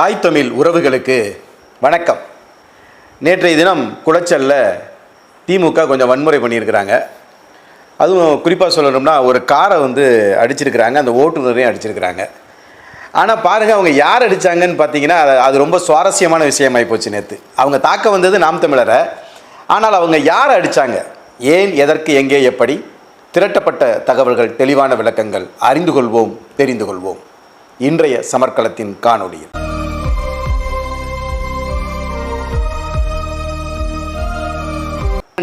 தாய் தமிழ் உறவுகளுக்கு வணக்கம். நேற்றைய தினம் குளச்சல்ல திமுக கொஞ்சம் வன்முறை பண்ணியிருக்கிறாங்க. அதுவும் குறிப்பாக சொல்லணும்னா ஒரு காரை வந்து அடிச்சிருக்கிறாங்க அந்த ஓட்டுநரையும் அடிச்சிருக்கிறாங்க. ஆனால் பாருங்கள் அவங்க யார் அடித்தாங்கன்னு பார்த்தீங்கன்னா அது- அது ரொம்ப சுவாரஸ்யமான விஷயமாகி போச்சு நேற்று அவங்க தாக்க வந்தது நாம் தமிழரை. ஆனால் அவங்க யார் அடித்தாங்க ஏன் எதற்கு எங்கே எப்படி? திரட்டப்பட்ட தகவல்கள் தெளிவான விளக்கங்கள் அறிந்து கொள்வோம் தெரிந்து கொள்வோம். இன்றைய சமர்க்களத்தின் காணொளியில்.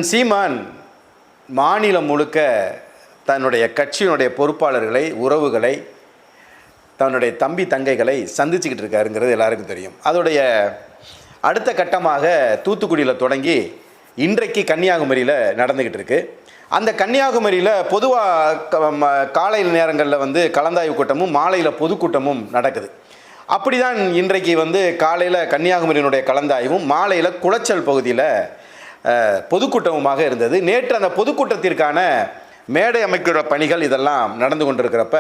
சீமான் மாநிலம் முழுக்க தன்னுடைய கட்சியினுடைய பொறுப்பாளர்களை உறவுகளை தன்னுடைய தம்பி தங்கைகளை சந்திச்சுக்கிட்டு இருக்காருங்கிறது எல்லாருக்கும் தெரியும். அதோடைய அடுத்த கட்டமாக தூத்துக்குடியில் தொடங்கி இன்றைக்கு கன்னியாகுமரியில் நடந்துக்கிட்டு இருக்குது அந்த கன்னியாகுமரியில் பொதுவாக காலை நேரங்களில் வந்து கலந்தாய்வு கூட்டமும் மாலையில் பொதுக்கூட்டமும் நடக்குது. அப்படிதான் இன்றைக்கு வந்து காலையில் கன்னியாகுமரியினுடைய கலந்தாய்வும் மாலையில் குளச்சல் பகுதியில் பொதுக்கூட்டமுமாக இருந்தது. நேற்று அந்த பொதுக்கூட்டத்திற்கான மேடை அமைக்கிற பணிகள் இதெல்லாம் நடந்து கொண்டிருக்கிறப்ப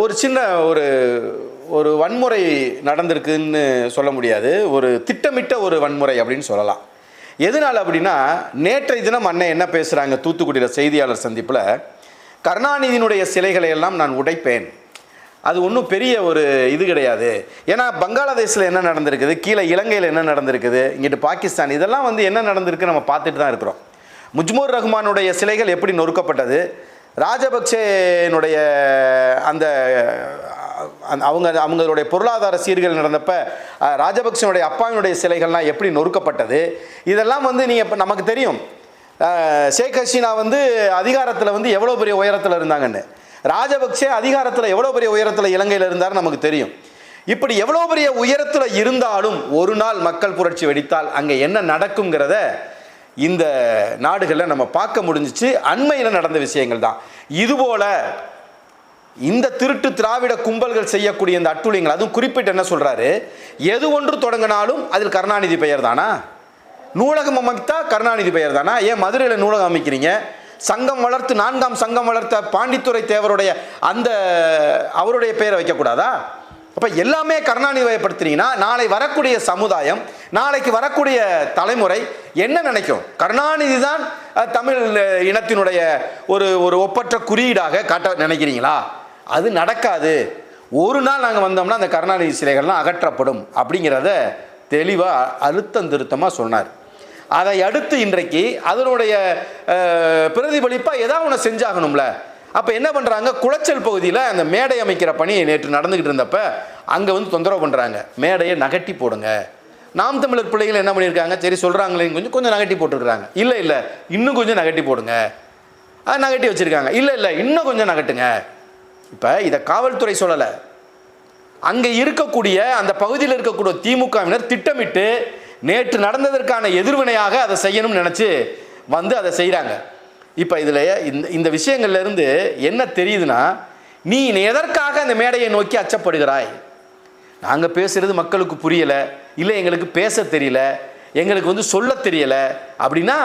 ஒரு சின்ன ஒரு ஒரு வன்முறை நடந்திருக்குன்னு சொல்ல முடியாது. ஒரு திட்டமிட்ட ஒரு வன்முறை அப்படின்னு சொல்லலாம். எதனால் அப்படின்னா நேற்றைய தினம் அண்ணன் என்ன பேசுகிறாங்க தூத்துக்குடியில் செய்தியாளர் சந்திப்பில் கருணாநிதியினுடைய சிலைகளை எல்லாம் நான் உடைப்பேன். அது ஒன்றும் பெரிய ஒரு இது கிடையாது. ஏன்னா பங்களாதேஷில் என்ன நடந்திருக்குது? கீழே இலங்கையில் என்ன நடந்திருக்குது? இங்கிட்டு பாகிஸ்தான் இதெல்லாம் வந்து என்ன நடந்திருக்கு நம்ம பார்த்துட்டு தான் இருக்கிறோம். முஜ்மூர் ரஹ்மானுடைய சிலைகள் எப்படி நொறுக்கப்பட்டது? ராஜபக்சேனுடைய அந்த அவங்க அவங்களுடைய பொருளாதார சீர்கள் நடந்தப்ப ராஜபக்சனுடைய அப்பாவினுடைய சிலைகள்லாம் எப்படி நொறுக்கப்பட்டது? இதெல்லாம் வந்து நீங்கள் இப்போ நமக்கு தெரியும். ஷேக் ஹசீனா வந்து அதிகாரத்தில் வந்து எவ்வளோ பெரிய உயரத்தில் இருந்தாங்கன்னு. ராஜபக்சே அதிகாரத்தில் எவ்வளோ பெரிய உயரத்தில் இலங்கையில் இருந்தார் நமக்கு தெரியும். இப்படி எவ்வளோ பெரிய உயரத்தில் இருந்தாலும் ஒரு நாள் மக்கள் புரட்சி வெடித்தால் அங்கே என்ன நடக்குங்கிறத இந்த நாடுகளில் நம்ம பார்க்க முடிஞ்சிச்சு. அண்மையில் நடந்த விஷயங்கள் தான். இதுபோல் இந்த திருட்டு திராவிட கும்பல்கள் செய்யக்கூடிய இந்த அட்டுழியங்கள் அதுவும் குறிப்பிட்டு என்ன சொல்கிறாரு எது ஒன்று தொடங்கினாலும் அதில் கருணாநிதி பெயர் தானா நூலகம் அமைத்தா கருணாநிதி பெயர் தானா ஏன் மதுரையில் நூலகம் அமைக்கிறீங்க? சங்கம் வளர்த்து நான்காம் சங்கம் வளர்த்த பாண்டித்துரை தேவருடைய அந்த அவருடைய பெயரை வைக்கக்கூடாதா? அப்போ எல்லாமே கருணாநிதி வயப்படுத்துறீங்கன்னா நாளை வரக்கூடிய சமுதாயம் நாளைக்கு வரக்கூடிய தலைமுறை என்ன நினைக்கும்? கருணாநிதி தான் தமிழ் இனத்தினுடைய ஒரு ஒரு ஒப்பற்ற குறியீடாக காட்ட நினைக்கிறீங்களா? அது நடக்காது. ஒரு நாள் நாங்கள் வந்தோம்னா அந்த கருணாநிதி சிலைகள்லாம் அகற்றப்படும் அப்படிங்கிறத தெளிவாக அழுத்தம் திருத்தமாக சொன்னார். அதை அடுத்து இன்றைக்கு அதனுடைய பிரதிபலிப்பாக ஏதாவது ஒன்று செஞ்சாகணும்ல. அப்போ என்ன பண்ணுறாங்க குளச்சல் பகுதியில் அந்த மேடை அமைக்கிற பணி நேற்று நடந்துக்கிட்டு இருந்தப்ப அங்கே வந்து தொந்தரவு பண்ணுறாங்க மேடையை நகட்டி போடுங்க. நாம் தமிழர் பிள்ளைகள் என்ன பண்ணியிருக்காங்க? சரி சொல்கிறாங்களே கொஞ்சம் கொஞ்சம் நகட்டி போட்டுருக்குறாங்க. இல்லை இல்லை இன்னும் கொஞ்சம் நகட்டி போடுங்க. அது நகட்டி வச்சுருக்காங்க. இல்லை இல்லை இன்னும் கொஞ்சம் நகட்டுங்க. இப்போ இதை காவல்துறை சொல்லலை. அங்கே இருக்கக்கூடிய அந்த பகுதியில் இருக்கக்கூடிய திமுகவினர் திட்டமிட்டு நேற்று நடந்ததற்கான எதிர்வினையாக அதை செய்யணும்னு நினச்சி வந்து அதை செய்கிறாங்க இப்போ இதில் இந்த இந்த விஷயங்கள்லேருந்து என்ன தெரியுதுன்னா நீ எதற்காக அந்த மேடையை நோக்கி அச்சப்படுகிறாய்? நாங்கள் பேசுகிறது மக்களுக்கு புரியலை இல்லை எங்களுக்கு பேச தெரியல எங்களுக்கு வந்து சொல்ல தெரியலை அப்படின்னா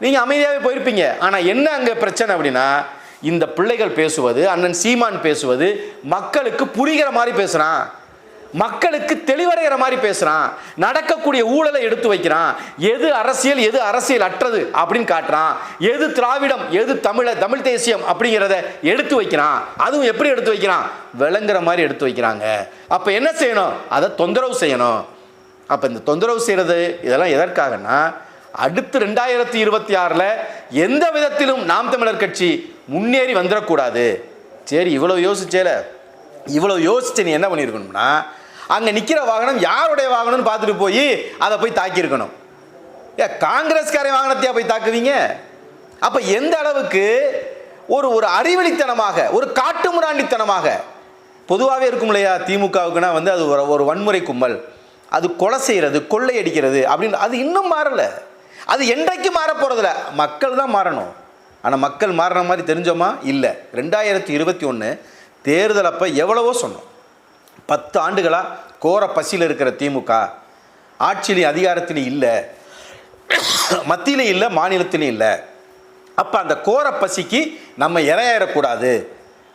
நீங்கள் அமைதியாகவே போயிருப்பீங்க. ஆனால் என்ன அங்கே பிரச்சனை அப்படின்னா இந்த பிள்ளைகள் பேசுவது அண்ணன் சீமான் பேசுவது மக்களுக்கு புரிகிற மாதிரி பேசுகிறான் மக்களுக்கு தெளிவடைகிற மாதிரி பேசுகிறான் நடக்கக்கூடிய ஊழலை எடுத்து வைக்கிறான். எது அரசியல் எது அரசியல் அற்றது அப்படின்னு காட்டுறான். எது திராவிடம் எது தமிழ தமிழ் தேசியம் அப்படிங்கிறத எடுத்து வைக்கிறான். அதுவும் எப்படி எடுத்து வைக்கிறான்? விளங்குற மாதிரி எடுத்து வைக்கிறாங்க. அப்போ என்ன செய்யணும்? அதை தொந்தரவு செய்யணும். அப்போ இந்த தொந்தரவு செய்கிறது இதெல்லாம் எதற்காகன்னா அடுத்து ரெண்டாயிரத்தி இருபத்தி ஆறில் எந்த விதத்திலும் நாம் தமிழர் கட்சி முன்னேறி வந்துடக்கூடாது. சரி இவ்வளோ யோசிச்சேல. இவ்வளோ யோசிச்சு நீ என்ன பண்ணியிருக்கணும்னா அங்கே நிற்கிற வாகனம் யாருடைய வாகனம்னு பார்த்துட்டு போய் அதை போய் தாக்கியிருக்கணும். ஏ காங்கிரஸ்கார வாகனத்தையா போய் தாக்குவீங்க? அப்போ எந்த அளவுக்கு ஒரு ஒரு அறிவழித்தனமாக ஒரு காட்டுமுராண்டித்தனமாக பொதுவாகவே இருக்கும் இல்லையா திமுகவுக்குனா வந்து அது ஒரு ஒரு வன்முறை கும்பல். அது கொலை செய்கிறது கொள்ளையடிக்கிறது அப்படின்னு அது இன்னும் மாறலை. அது என்றைக்கு மாறப்போகிறதில்ல மக்கள் தான் மாறணும். ஆனால் மக்கள் மாறுற மாதிரி தெரிஞ்சோமா? இல்லை. ரெண்டாயிரத்தி இருபத்தி ஒன்று தேர்தல் அப்போ எவ்வளவோ சொன்னோம். பத்து ஆண்டுகளாக கோர பசியில் இருக்கிற திமுக. ஆட்சியிலையும் அதிகாரத்திலையும் இல்லை. மத்தியிலையும் இல்லை மாநிலத்திலையும் இல்லை. அப்போ அந்த கோர பசிக்கு நம்ம இரையாயிடக்கூடாது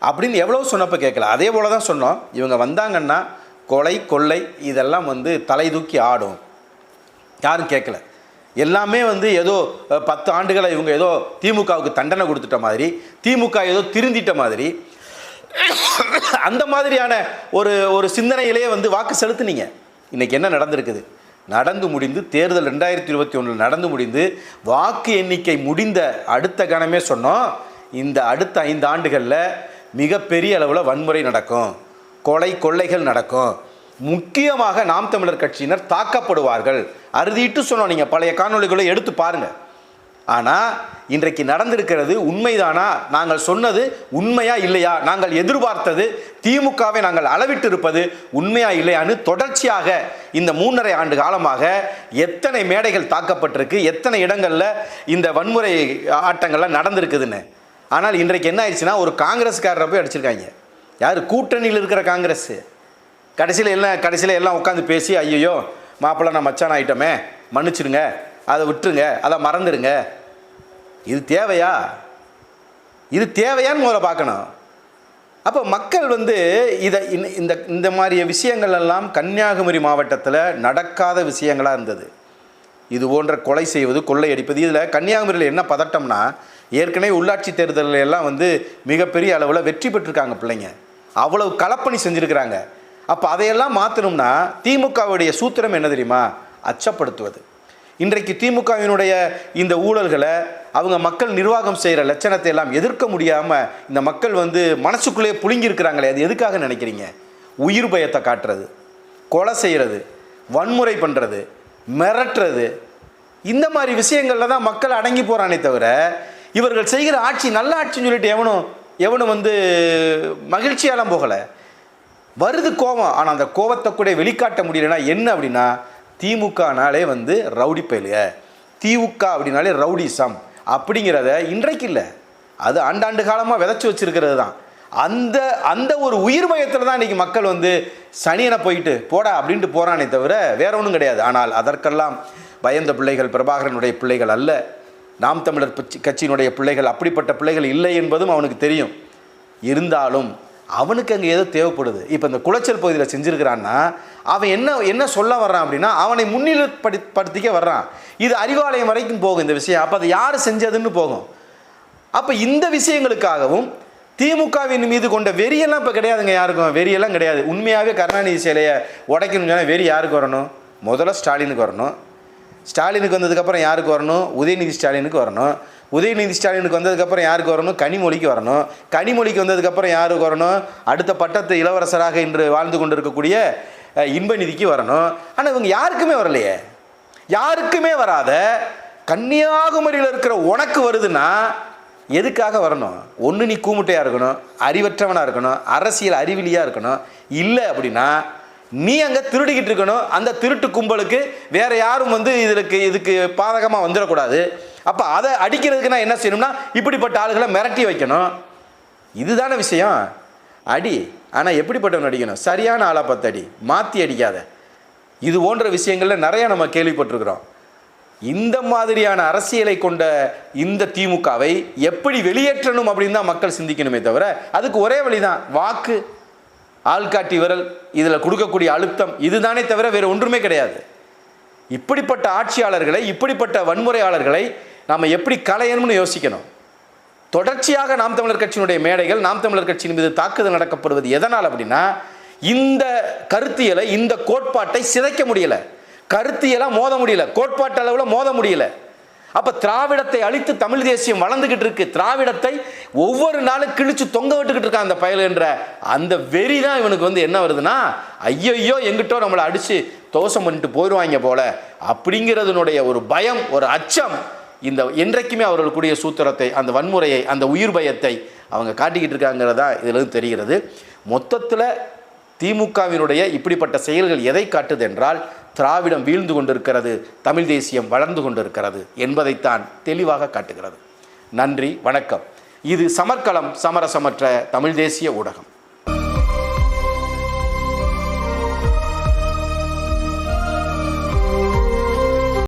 அப்படின்னு எவ்வளோ சொன்னப்போ கேட்கல அதே போல தான் சொன்னோம். இவங்க வந்தாங்கன்னா கொலை கொள்ளை இதெல்லாம் வந்து தலை தூக்கி ஆடும். யாரும் கேட்கல. எல்லாமே வந்து ஏதோ பத்து ஆண்டுகளை இவங்க ஏதோ திமுகவுக்கு தண்டனை கொடுத்துட்ட மாதிரி திமுக ஏதோ திருந்திட்ட மாதிரி அந்த மாதிரியான ஒரு ஒரு சிந்தனையிலேயே வந்து வாக்கு செலுத்துனீங்க. இன்னைக்கு என்ன நடந்திருக்குது? நடந்து முடிந்து தேர்தல் ரெண்டாயிரத்தி இருபத்தி ஒன்றில் நடந்து முடிந்து வாக்கு எண்ணிக்கை முடிந்த அடுத்த கணமே சொன்னோம். இந்த அடுத்த ஐந்து ஆண்டுகளில் மிகப்பெரிய அளவில் வன்முறை நடக்கும். கொலை கொள்ளைகள் நடக்கும். முக்கியமாக நாம் தமிழர் கட்சியினர் தாக்கப்படுவார்கள். அறுதிட்டு சொன்னோம் நீங்கள் பழைய காணொலிகளை எடுத்து பாருங்கள் ஆனால் இன்றைக்கு நடந்திருக்கிறது உண்மைதானா? நாங்கள் சொன்னது உண்மையா இல்லையா? நாங்கள் எதிர்பார்த்தது திமுகவை நாங்கள் அளவிட்டு இருப்பது உண்மையா இல்லையான்னு தொடர்ச்சியாக இந்த மூன்றரை ஆண்டு காலமாக எத்தனை மேடைகள் தாக்கப்பட்டிருக்கு எத்தனை இடங்களில் இந்த வன்முறை ஆட்டங்கள்லாம் நடந்திருக்குதுன்னு. ஆனால் இன்றைக்கு என்ன ஆயிடுச்சுன்னா ஒரு காங்கிரஸ்காரரை போய் அடிச்சிருக்காங்க. யார்? கூட்டணியில் இருக்கிற காங்கிரஸ். கடைசியில் எல்லாம் கடைசியில் எல்லாம் உட்காந்து பேசி ஐயோ மாப்பிள்ளை நான் மச்சான் ஆகிட்டோமே மன்னிச்சிடுங்க. அதை விட்டுருங்க அதை மறந்துடுங்க இது தேவையா? இது தேவையான்னு முதல்ல பார்க்கணும். அப்போ மக்கள் வந்து இதை இந்த- இந்த இந்த மாதிரி விஷயங்கள் எல்லாம் கன்னியாகுமரி மாவட்டத்தில் நடக்காத விஷயங்களாக இருந்தது. இது போன்ற கொலை செய்வது கொள்ளையடிப்பது இதில் கன்னியாகுமரியில் என்ன பதட்டம்னா ஏற்கனவே உள்ளாட்சி தேர்தலில் எல்லாம் வந்து மிகப்பெரிய அளவில் வெற்றி பெற்றிருக்காங்க பிள்ளைங்க. அவ்வளவு களப்பணி செஞ்சுருக்கிறாங்க. அப்போ அதையெல்லாம் மாற்றணும்னா திமுகவுடைய சூத்திரம் என்ன தெரியுமா? அச்சப்படுத்துவது. இன்றைக்கு திமுகவினுடைய இந்த ஊழல்களை அவங்க மக்கள் நிர்வாகம் செய்கிற லட்சணத்தை எல்லாம் எதிர்க்க முடியாமல் இந்த மக்கள் வந்து மனசுக்குள்ளேயே புழுங்கியிருக்கிறாங்களே அது எதுக்காக நினைக்கிறீங்க? உயிர் பயத்தை காட்டுறது கொலை செய்கிறது வன்முறை பண்ணுறது மிரட்டுறது இந்த மாதிரி விஷயங்களில் தான் மக்கள் அடங்கி போகிறானே தவிர இவர்கள் செய்கிற ஆட்சி நல்ல ஆட்சின்னு சொல்லிட்டு எவனும் எவனும் வந்து மகிழ்ச்சியாலாம் போகலை. வருது கோபம் ஆனால் அந்த கோபத்தை கூட வெளிக்காட்ட முடியலன்னா என்ன அப்படின்னா திமுகனாலே வந்து ரவுடி பயலுக. திமுக அப்படின்னாலே ரவுடிசம். அப்படிங்கிறத இன்றைக்கு இல்லை. அது ஆண்டாண்டு காலமாக விதைச்சி வச்சிருக்கிறது தான் அந்த அந்த ஒரு உயிர் மையத்தில் தான் இன்றைக்கி மக்கள் வந்து சனியனை போயிட்டு போடா அப்படின்ட்டு போகிறானே தவிர வேற ஒன்றும் கிடையாது. ஆனால் அதற்கெல்லாம் பயந்த பிள்ளைகள் பிரபாகரனுடைய பிள்ளைகள் அல்ல. நாம் தமிழர் கட்சியினுடைய பிள்ளைகள் அப்படிப்பட்ட பிள்ளைகள் இல்லை என்பதும் அவனுக்கு தெரியும். இருந்தாலும் அவனுக்கு அங்கே ஏதோ தேவைப்படுது. இப்போ இந்த குளச்சல் பகுதியில் செஞ்சுருக்கிறான்னா அவன் என்ன என்ன சொல்ல வர்றான் அப்படின்னா அவனை முன்னிலைப்படி படுத்திக்க வர்றான். இது அறிவாலயம் வரைக்கும் போகும் இந்த விஷயம். அப்போ அதை யார் செஞ்சதுன்னு போகும். அப்போ இந்த விஷயங்களுக்காகவும் திமுகவின் மீது கொண்ட வெறியெல்லாம் இப்போ கிடையாதுங்க யாருக்கும். வெறியெல்லாம் கிடையாது. உண்மையாகவே கருணாநிதி சிலையை உடைக்கணும்னு சொன்னால் வெறி யாருக்கு வரணும்? முதல்ல ஸ்டாலினுக்கு வரணும். ஸ்டாலினுக்கு வந்ததுக்கப்புறம் யாருக்கு வரணும்? உதயநிதி ஸ்டாலினுக்கு வரணும். உதயநிதி ஸ்டாலினுக்கு வந்ததுக்கப்புறம் யாருக்கு வரணும்? கனிமொழிக்கு வரணும். கனிமொழிக்கு வந்ததுக்கப்புறம் யாருக்கு வரணும்? அடுத்த பட்டத்து இளவரசராக இன்று வாழ்ந்து கொண்டிருக்கக்கூடிய இன்ப நிதிக்கு வரணும். ஆனால் இவங்க யாருக்குமே வரலையே. யாருக்குமே வராத கன்னியாகுமரியில் இருக்கிற உனக்கு வருதுன்னா எதுக்காக வரணும்? ஒன்று நீ கூமுட்டையாக இருக்கணும் அறிவற்றவனாக இருக்கணும் அரசியல் அறிவிலியாக இருக்கணும். இல்லை அப்படின்னா நீ அங்கே திருடிக்கிட்டு இருக்கணும். அந்த திருட்டு கும்பலுக்கு வேறு யாரும் வந்து இதுக்கு இதுக்கு பாதகமாக வந்துடக்கூடாது. அப்போ அதை அடிக்கிறதுக்கு நான் என்ன செய்யணும்னா இப்படிப்பட்ட ஆளுகளை மிரட்டி வைக்கணும். இதுதானே விஷயம். அடி ஆனால் எப்படிப்பட்டவன் அடிக்கணும் சரியான ஆளை பார்த்து அடி மாற்றி அடிக்காத. இது போன்ற விஷயங்களில் நிறைய நம்ம கேள்விப்பட்டிருக்கிறோம். இந்த மாதிரியான அரசியலை கொண்ட இந்த திமுகவை எப்படி வெளியேற்றணும் அப்படின்னு தான் மக்கள் சிந்திக்கணுமே தவிர அதுக்கு ஒரே வழிதான் வாக்கு ஆள்காட்டி விரல் இதில் கொடுக்கக்கூடிய அழுத்தம் இதுதானே தவிர வேறு ஒன்றுமே கிடையாது. இப்படிப்பட்ட ஆட்சியாளர்களை இப்படிப்பட்ட வன்முறையாளர்களை நாம் எப்படி களையணும்னு யோசிக்கணும்? தொடர்ச்சியாக நாம் தமிழர் கட்சியினுடைய மேடைகள் நாம் தமிழர் கட்சியின் மீது தாக்குதல் நடக்கப்படுவது எதனால் அப்படின்னா இந்த கருத்தியலை இந்த கோட்பாட்டை சிதைக்க முடியல. கருத்தியலை மோத முடியல. கோட்பாட்டு அளவில் மோத முடியல. அப்ப திராவிடத்தை அழித்து தமிழ் தேசியம் வளர்ந்துகிட்டு இருக்கு. திராவிடத்தை ஒவ்வொரு நாளும் கிழிச்சு தொங்க விட்டுக்கிட்டு இருக்கான் அந்த பயலுன்ற அந்த வெறி தான் இவனுக்கு வந்து என்ன வருதுன்னா ஐயையோ எங்கிட்டோ நம்மளை அடிச்சு தோசம் பண்ணிட்டு போயிடுவாங்க போல. அப்படிங்கிறதுனுடைய ஒரு பயம் ஒரு அச்சம் இந்த என்றைக்குமே அவர்களுக்குரிய சூத்திரத்தை அந்த வன்முறையை அந்த உயிர் பயத்தை அவங்க காட்டிக்கிட்டு இருக்காங்கிறதா இதிலிருந்து தெரிகிறது. மொத்தத்தில் திமுகவினுடைய இப்படிப்பட்ட செயல்கள் எதை காட்டுது என்றால் திராவிடம் வீழ்ந்து கொண்டிருக்கிறது தமிழ் தேசியம் வளர்ந்து கொண்டிருக்கிறது என்பதைத்தான் தெளிவாக காட்டுகிறது. நன்றி வணக்கம். இது சமர்க்களம் சமரசமற்ற தமிழ் தேசிய ஊடகம்.